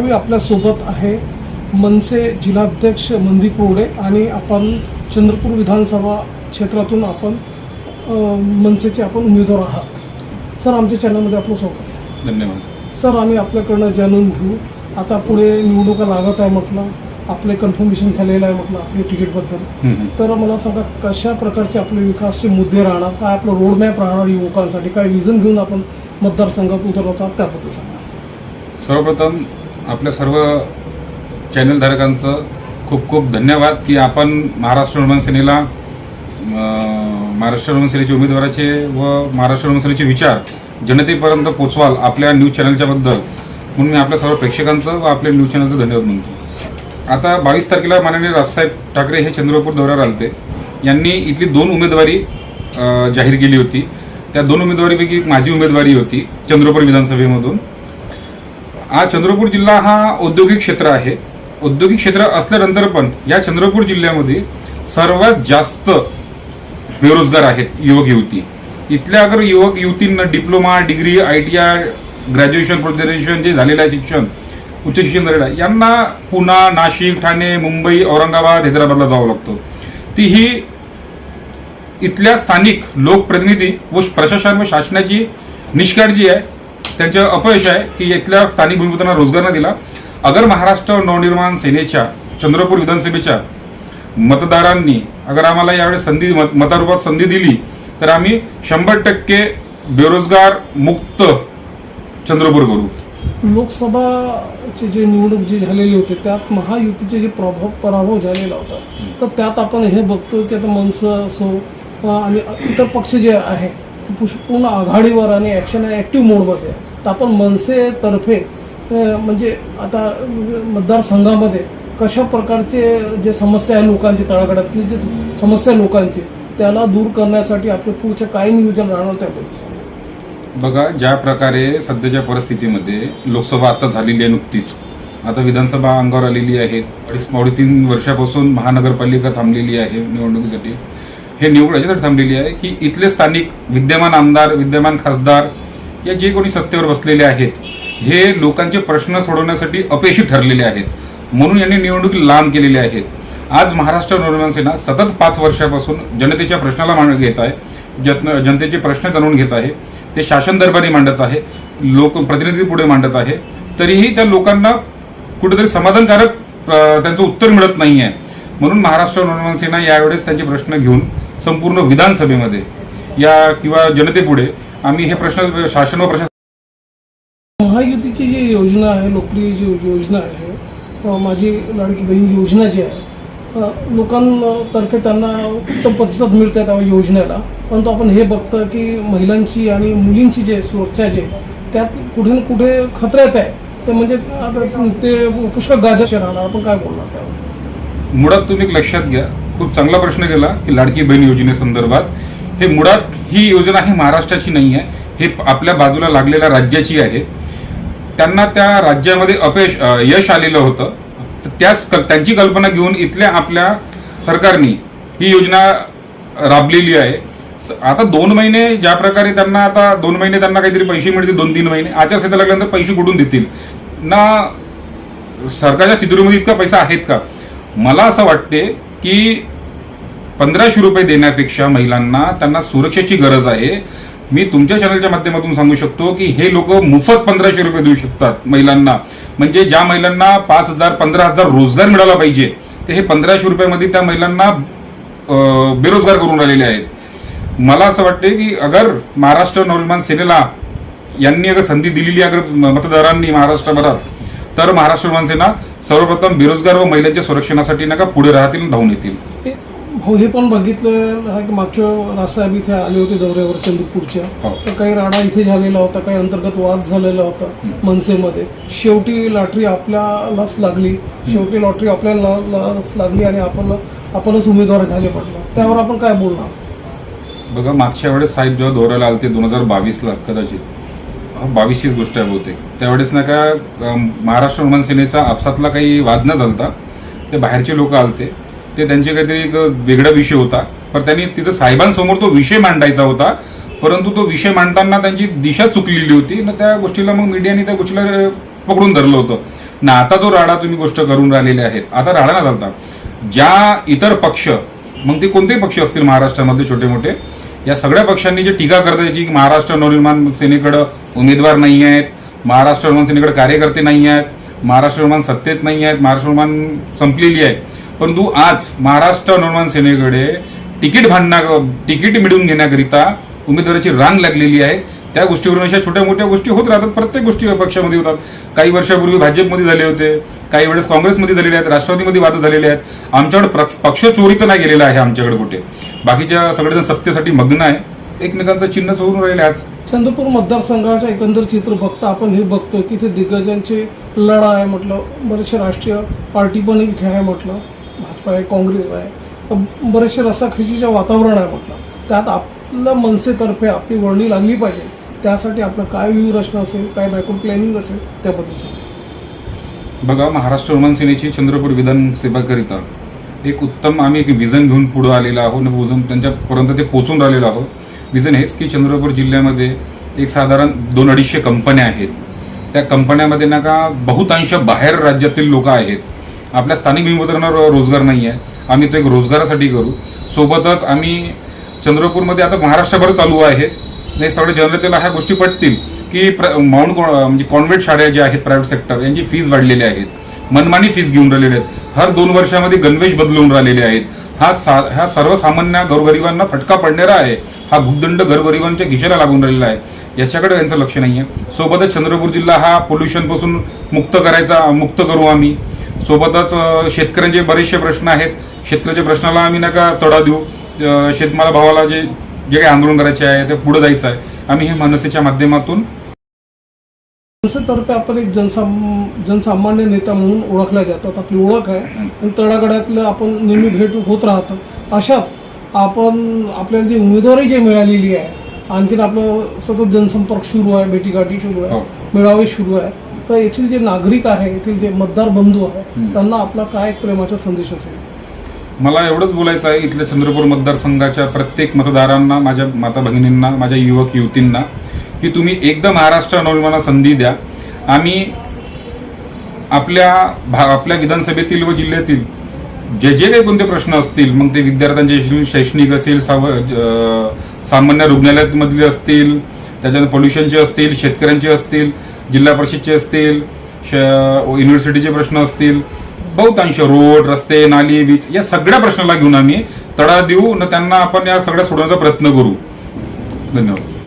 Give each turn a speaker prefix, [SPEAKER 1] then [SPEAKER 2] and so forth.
[SPEAKER 1] यावेळी आपल्यासोबत आहे मनसे जिल्हाध्यक्ष मनदीप रोडे आणि आपण चंद्रपूर विधानसभा क्षेत्रातून आपण मनसेचे आपण उमेदवार आहात. सर आमच्या चॅनलमध्ये आपलं स्वागत.
[SPEAKER 2] धन्यवाद.
[SPEAKER 1] सर आम्ही आपल्याकडनं जाणून घेऊ. आता पुढे निवडणुका लागत आहे म्हटलं आपले कन्फर्मेशन झालेलं आहे म्हटलं आपल्या तिकीटबद्दल. तर मला सांगा कशा प्रकारचे आपले विकासचे मुद्दे राहणार? काय आपलं रोडमॅप राहणार युवकांसाठी? काय विजन घेऊन आपण मतदारसंघात उतरवतात? त्याबद्दल सांगा.
[SPEAKER 2] सर्वप्रथम आपल्या सर्व चॅनलधारकांचं खूप खूप धन्यवाद की आपण महाराष्ट्र निर्माण सेनेला महाराष्ट्र निर्माण सेनेचे उमेदवाराचे व महाराष्ट्र निर्माण सेनेचे विचार जनतेपर्यंत पोचवाल आपल्या न्यूज चॅनलच्याबद्दल म्हणून मी आपल्या सर्व प्रेक्षकांचं व आपल्या न्यूज चॅनलचं धन्यवाद म्हणतो. आता बावीस तारखेला माननीय राजसाहेब ठाकरे हे चंद्रपूर दौऱ्यावर आलते. यांनी इथली दोन उमेदवारी जाहीर केली होती. त्या दोन उमेदवारीपैकी एक माझी उमेदवारी होती चंद्रपूर विधानसभेमधून. हा चंद्रपूर जिल्हा हा औद्योगिक क्षेत्र आहे. औद्योगिक क्षेत्र असल्यानंतर पण या चंद्रपूर जिल्ह्यामध्ये सर्वात जास्त बेरोजगार आहेत युवक युवती. इथल्या अगर युवक युवतींना diploma degree I T I graduation post graduation जे झालेलं आहे शिक्षण उच्च शिक्षण झालेलं आहे यांना पुणा नाशिक ठाणे मुंबई औरंगाबाद हैदराबादला जावं लागतं. ती ही इथल्या स्थानिक लोकप्रतिनिधी व प्रशासन व शासनाची निष्काळजी आहे. त्यांचं अपयश आहे की इथल्या स्थानिक भूमिपुत्रांना रोजगार न दिला अगर महाराष्ट्र नवनिर्माण सेनेच्या चंद्रपूर विधानसभेच्या मतदारांनी अगर आम्हाला यावेळेस संधी मत- मतारूपात संधी दिली तर आम्ही शंभर टक्के बेरोजगार मुक्त चंद्रपूर करू
[SPEAKER 1] लोकसभाची जे निवडणूक जी झालेली होती त्यात महायुतीचे जे प्रभाव पराभव झालेला होता तर त्यात आपण हे बघतो की आता मनसं असो आणि इतर पक्ष जे आहे ते पुष- पूर्ण आघाडीवर आणि ॲक्शन ॲक्टिव्ह मोडमध्ये आहे. तर आपण मनसेतर्फे म्हणजे आता मतदारसंघामध्ये कशा प्रकारचे जे समस्या आहे लोकांची तळागाळातली जे समस्या लोकांची त्याला दूर करण्यासाठी आपलं पुढचं काय नियोजन राहणार त्याबद्दल
[SPEAKER 2] बघा ज्या प्रकारे सध्याच्या परिस्थितीमध्ये लोकसभा आता झालेली आहे नुकतीच. आता विधानसभा अंगावर आलेली आहे अडीच तीन वर्षापासून महानगरपालिका थांबलेली आहे निवडणुकीसाठी. हे निवड याच्यासाठी थांबलेली आहे की इथले स्थानिक विद्यमान आमदार विद्यमान खासदार या जे कोणी सत्तेवर बसलेले आहेत हे लोकांचे प्रश्न सोडवण्यासाठी अपयशी ठरलेले आहेत. म्हणून यांनी निवडणूक लांब केलेली आहेत आज महाराष्ट्र नवनिर्माण सेना सतत पाच वर्षापासून जनतेच्या प्रश्नाला मांड घेत आहे जन- जनतेचे प्रश्न जाणून घेत आहे. ते शासन दरबारी मांडत आहे लोक प्रतिनिधी पुढे मांडत आहे. तरीही त्या लोकांना कुठेतरी समाधानकारक त्यांचं उत्तर मिळत नाही आहे म्हणून महाराष्ट्र नवनिर्माण सेना यावेळेस त्यांचे प्रश्न घेऊन संपूर्ण विधानसभेमध्ये या किंवा जनतेपुढे आम्ही हे प्रश्न शासन व प्रशासन
[SPEAKER 1] महायुतीची जी योजना आहे लोकप्रिय जी योजना आहे माझी लाडकी बहीण योजना जी आहे लोकांतर्फे त्यांना उत्तम प्रतिसाद मिळत आहे त्या योजनेला. परंतु आपण हे बघतो की महिलांची आणि मुलींची जे सुरक्षा जे त्यात कुठे ना कुठे खतऱ्यात आहे. ते म्हणजे आता ते पुष्कळ गाजाचे राहणार आपण काय बोलणार त्यावर?
[SPEAKER 2] मुळात तुम्ही एक लक्षात घ्या. खूप चांगला प्रश्न केला की लाडकी बहीण योजनेसंदर्भात. हे मुळात ही योजना ही महाराष्ट्राची नाही आहे. हे आपल्या बाजूला लागलेल्या राज्याची आहे. त्यांना त्या राज्यामध्ये अपयश यश आलेलं होतं. तर त्याच क- त्यांची कल्पना घेऊन इथल्या आपल्या सरकारने ही योजना राबलेली आहे. स- आता दोन महिने ज्या प्रकारे त्यांना आता दोन महिने त्यांना काहीतरी पैसे मिळतील दोन तीन महिने. आचारसंहिता लागल्यानंतर पैसे कुठून देतील? ना सरकारच्या तिजोरीमध्ये इतका पैसा आहेत का? मला असं वाटते की पंधराशे रुपये देण्यापेक्षा महिलांना त्यांना सुरक्षेची गरज आहे. मी तुमच्या चॅनलच्या माध्यमातून सांगू शकतो की हे लोक मोफत पंधराशे रुपये देऊ शकतात महिलांना. म्हणजे ज्या महिलांना पाच हजार पंधरा हजार रोजगार मिळाला पाहिजे ते हे पंधराशे रुपयामध्ये त्या महिलांना बेरोजगार करून राहिलेले आहेत. मला असं वाटते की अगर महाराष्ट्र नवनिर्माण सेनेला यांनी अगर संधी दिलेली अगर मतदारांनी महाराष्ट्रभरात तर महाराष्ट्र नवनिर्माण सेना सर्वप्रथम बेरोजगार व महिलांच्या संरक्षणासाठी नका पुढे राहतील धावून येतील.
[SPEAKER 1] हे- हो पण बघितलं की मागच्या रासाहेब इथे आले होते दौऱ्यावर चंद्रपूरच्या
[SPEAKER 2] हो.
[SPEAKER 1] तर काही राडा इथे झालेला होता काही अंतर्गत वाद झालेला होता मनसेमध्ये. शेवटी लॉटरी आपल्यालाच लागली. शेवटी लॉटरी आपल्याला लाच लागली आणि आपण आपणच उमेदवार झाले म्हटलं. त्यावर आपण काय बोलणार?
[SPEAKER 2] बघा मागच्या वेळेस साहेब जेव्हा दौऱ्याला आलते दोन हजार बावीसला कदाचित. बावीसचीच गोष्ट आहे बहुतेक. त्यावेळेस ना का महाराष्ट्र निर्माण सेनेचा आपसातला काही वाद न झालता ते बाहेरचे लोक आलते. ते त्यांचे काहीतरी एक वेगळा विषय होता. पण त्यांनी तिथं साहेबांसमोर तो विषय मांडायचा होता. परंतु तो विषय मांडताना त्यांची दिशा चुकलेली होती. ना त्या गोष्टीला मग मीडियाने त्या गोष्टीला पकडून धरलं होतं. ना आता जो राडा तुम्ही गोष्ट करून राहिलेले आहेत आता राडा ना चालता. ज्या इतर पक्ष मग ते कोणतेही पक्ष असतील महाराष्ट्रामध्ये छोटे मोठे या सगळ्या पक्षांनी जे टीका करतायची की महाराष्ट्र नवनिर्माण सेनेकडं उमेदवार नाही आहेत महाराष्ट्र निर्माण सेनेकडे कार्यकर्ते नाही आहेत महाराष्ट्र निर्माण सत्तेत नाही आहेत महाराष्ट्र निर्माण संपलेली आहे. परंतु आज महाराष्ट्र निर्माण सेनेकडे तिकीट भांडण्या तिकीट मिळवून घेण्याकरिता उमेदवाराची रांग लागलेली आहे. त्या गोष्टीवरून अशा छोट्या मोठ्या गोष्टी होत राहतात. प्रत्येक गोष्टी पक्षामध्ये होतात. काही वर्षापूर्वी भाजपमध्ये झाले होते. काही वेळेस काँग्रेसमध्ये झालेले आहेत. राष्ट्रवादीमध्ये वाद झालेले आहेत. आमच्याकडे प्र- पक्ष चोरी तर नाही गेलेला आहे आमच्याकडे कुठे. बाकीच्या सगळेजण सत्तेसाठी मग्न आहे. एकमेकांचं चिन्ह चोरून राहिले आज.
[SPEAKER 1] चंद्रपूर मतदारसंघाचं एकंदर चित्र बघता आपण हे बघतोय की इथे दिग्गजांची लढा आहे म्हटलं बरेचसे राष्ट्रीय पार्टी पण इथे आहे म्हटलं. भाजप आहे काँग्रेस आहे. बरेचसे रसाखीचं वातावरण आहे त्यात आपल्या मनसेतर्फे आपली वर्णी लागली पाहिजे. त्यासाठी आपलं काय व्यूहरचना असेल काय बॅकअप प्लॅनिंग असेल त्याबद्दल सांगा
[SPEAKER 2] बघा महाराष्ट्र विमान सेनेची चंद्रपूर विधानसभेकरिता एक उत्तम आम्ही एक विजन घेऊन पुढे आलेलो आहोत आणि विजन त्यांच्यापर्यंत ते पोचून राहिलेलो आहोत. विजन हेच की चंद्रपूर जिल्ह्यामध्ये एक साधारण दोन अडीचशे कंपन्या आहेत. त्या कंपन्यामध्ये ना का बहुतांश बाहेर राज्यातील लोक आहेत. आपल्या स्थानिक विमुद्रांना रोजगार नाही आहे. आम्ही तो एक रोजगारासाठी करू. सोबतच आम्ही चंद्रपूरमध्ये आता महाराष्ट्रभर चालू आहे. हे सगळे जनतेला ह्या गोष्टी पटतील की प्र- माउंट कॉ- म्हणजे कॉन्व्हेंट शाळा ज्या आहेत प्रायव्हेट सेक्टर यांची फीज वाढलेली आहेत. मनमानी फीज घेऊन राहिलेले आहेत. हर दोन वर्षामध्ये गणवेश बदलून राहिलेले आहेत. हा सा हा सर्वसामान्य गोरगरिबांना फटका पडणारा आहे. हा भूदंड गोरगरिबांच्या घिशेला लागून राहिलेला आहे. याच्याकडे यांचं लक्ष नाही आहे सोबतच चंद्रपूर जिल्हा हा पोल्युशनपासून मुक्त करायचा मुक्त करू आम्ही. सोबतच शेतकऱ्यांचे बरेचसे प्रश्न आहेत. शेतकऱ्याच्या प्रश्नाला आम्ही नका तडा देऊ. शेतमाला भावाला जे जे काही आंदोलन करायचे आहे ते पुढे जायचं आहे. आम्ही हे मनसेच्या माध्यमातून
[SPEAKER 1] मनसेतर्फे आपण एक जनसाम जनसामान्य नेता म्हणून ओळखल्या जातात आपली ओळख आहे आणि तळागाळातलं आपण नेहमी भेट होत राहतात अशात आपण आपल्याला जी उमेदवारी जी मिळालेली आहे आणखीन आपलं सतत जनसंपर्क सुरू आहे भेटीगाठी सुरू आहे
[SPEAKER 2] हो.
[SPEAKER 1] मेळावे सुरू आहे तर येथील जे नागरिक आहे येथील जे मतदार बंधू आहे. त्यांना आपला काय प्रेमाचा संदेश असेल
[SPEAKER 2] मला एवढंच बोलायचं आहे इथल्या चंद्रपूर मतदारसंघाच्या प्रत्येक मतदारांना माझ्या माता भगिनींना माझ्या युवक युवतींना की तुम्ही एकदा महाराष्ट्र नवनिर्माणाला संधी द्या. आम्ही आपल्या भा आपल्या विधानसभेतील व जिल्ह्यातील जे जे काही कोणते प्रश्न असतील मग ते विद्यार्थ्यांचे शैक्षणिक- असेल साव सामान्य रुग्णालयामधले असतील त्याच्यानंतर पोल्युशनचे असतील शेतकऱ्यांचे असतील जिल्हा परिषदचे असतील श- युनिव्हर्सिटीचे प्रश्न असतील बहुतांश रोड रस्ते नाली वीज या सगळ्या प्रश्नाला घेऊन आम्ही तडा देऊ न त्यांना आपण या सगळ्या सोडवण्याचा प्रयत्न करू. धन्यवाद.